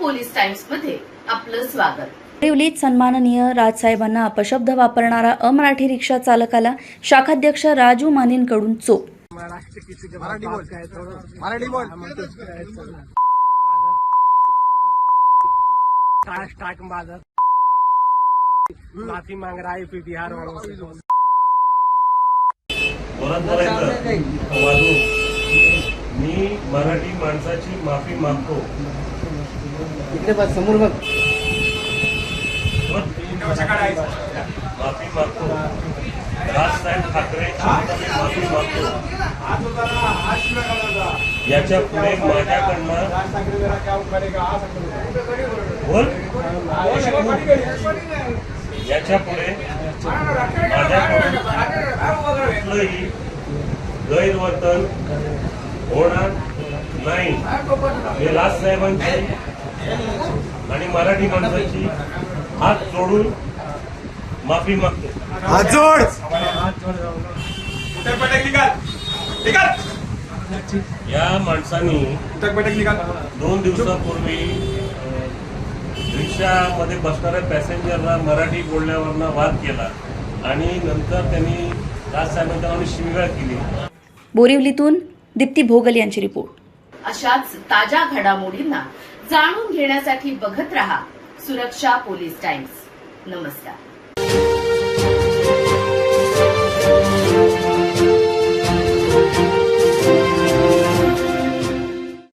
टाइम्समध्ये आपलं स्वागत. बोरिवलीत सन्माननीय राजसाहेबांना अपशब्द वापरणारा अमराठी रिक्षा चालकाला शाखाध्यक्ष राजू मानेंकडून चोप. मराठी बोल. मराठी बोल. स्टार्ट स्टार्ट माझा माफी मांग रहा है बिहार वालों से. मी मराठी माणसाची माफी मागतो. इकडे बघ समोर बघ. माफी मागतो राजसाहेब माफी मागतो याच्यापुढे माझ्याकडनं बोल. याच्यापुढे माझ्याकडून कुठलंही गैरवर्तन होणार नाही. मी राजसाहेबांची आणि मराठी माणसाची हात जोडून माफी मागतो. हात जोड! या माणसानी दोन दिवसापूर्वी रिक्षामध्ये बसणाऱ्या पॅसेंजरला मराठी बोलण्यावरनं वाद केला. आणि नंतर त्यांनी राजसाहेबांच्या नावाने शिवीगाळ केली. बोरिवलीतून दीप्ती भोगल यांची रिपोर्ट. अशाच ताज्या घडामोडींना जाणून घेण्यासाठी बघत रहा सुरक्षा पोलीस टाइम्स. नमस्कार.